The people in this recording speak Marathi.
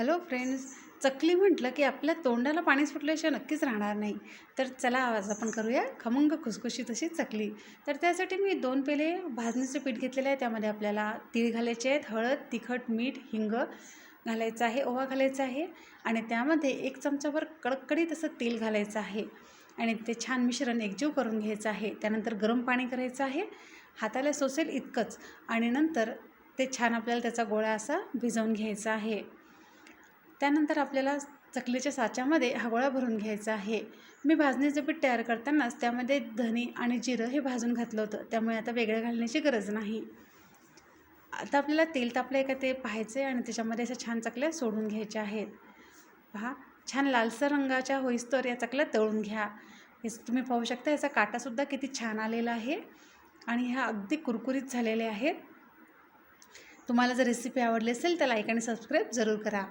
हॅलो फ्रेंड्स चकली म्हटलं की आपल्या तोंडाला पाणी सुटल्याशिवाय नक्कीच राहणार नाही. तर चला आज आपण करूया खमंग खुसखुशीत अशी चकली. तर त्यासाठी मी दोन पेले भाजणीचं पीठ घेतलेलं आहे. त्यामध्ये आपल्याला तीळ घालायचे आहेत हळद तिखट मीठ हिंग घालायचं आहे ओवा घालायचा आहे आणि त्यामध्ये एक चमचाभर कडकडीत असं तेल घालायचं आहे. आणि ते छान मिश्रण एकजीव करून घ्यायचं आहे. त्यानंतर गरम पाणी करायचं आहे. हाताला सोसेल इतकंच आणि नंतर ते छान आपल्याला त्याचा गोळा असा भिजवून घ्यायचा आहे. त्यानंतर आपल्याला चकलीच्या साच्यामध्ये हवळा भरून घ्यायचा आहे. मी भाजणीचं पीठ तयार करतानाच त्यामध्ये धने आणि जिरं हे भाजून घातलं होतं. त्यामुळे आता वेगळं घालण्याची गरज नाही. आता आपल्याला तेल तापलं आहे का ते पाहायचं आहे आणि त्याच्यामध्ये अशा छान चकल्या सोडून घ्यायच्या आहेत. पहा छान लालसर रंगाच्या होईस्तर या चकल्या तळून घ्या. हे तुम्ही पाहू शकता याचा काटासुद्धा किती छान आलेला आहे आणि ह्या अगदी कुरकुरीत झालेल्या आहेत. तुम्हाला जर रेसिपी आवडली असेल तर लाईक आणि सबस्क्राईब जरूर करा.